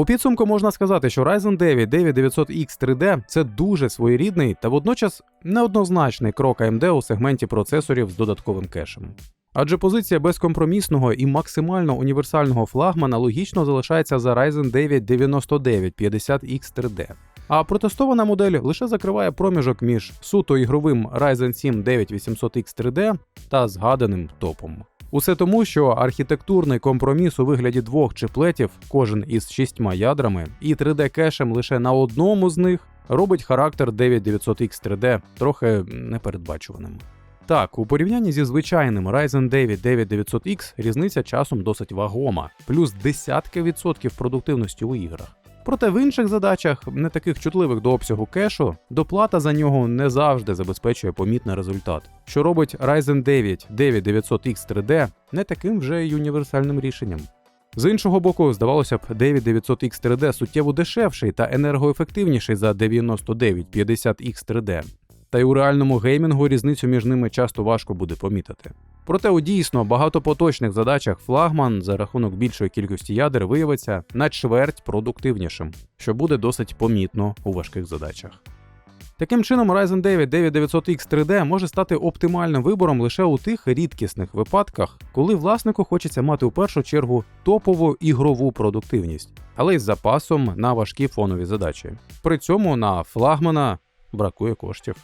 У підсумку можна сказати, що Ryzen 9 9900X 3D це дуже своєрідний та водночас неоднозначний крок AMD у сегменті процесорів з додатковим кешем. Адже позиція безкомпромісного і максимально універсального флагмана логічно залишається за Ryzen 9 9950X 3D. А протестована модель лише закриває проміжок між суто ігровим Ryzen 7 9800X 3D та згаданим топом. Усе тому, що архітектурний компроміс у вигляді двох чиплетів, кожен із шістьма ядрами, і 3D-кешем лише на одному з них робить характер 9900X 3D трохи непередбачуваним. Так, у порівнянні зі звичайним Ryzen 9 9900X різниця часом досить вагома, плюс десятки відсотків продуктивності у іграх. Проте в інших задачах, не таких чутливих до обсягу кешу, доплата за нього не завжди забезпечує помітний результат, що робить Ryzen 9 9900X 3D не таким вже й універсальним рішенням. З іншого боку, здавалося б, 9900X 3D суттєво дешевший та енергоефективніший за 9950X 3D. Та й у реальному геймінгу різницю між ними часто важко буде помітити. Проте у дійсно багатопоточних задачах флагман за рахунок більшої кількості ядер виявиться на чверть продуктивнішим, що буде досить помітно у важких задачах. Таким чином, Ryzen 9 9900X 3D може стати оптимальним вибором лише у тих рідкісних випадках, коли власнику хочеться мати у першу чергу топову ігрову продуктивність, але й з запасом на важкі фонові задачі. При цьому на флагмана бракує коштів.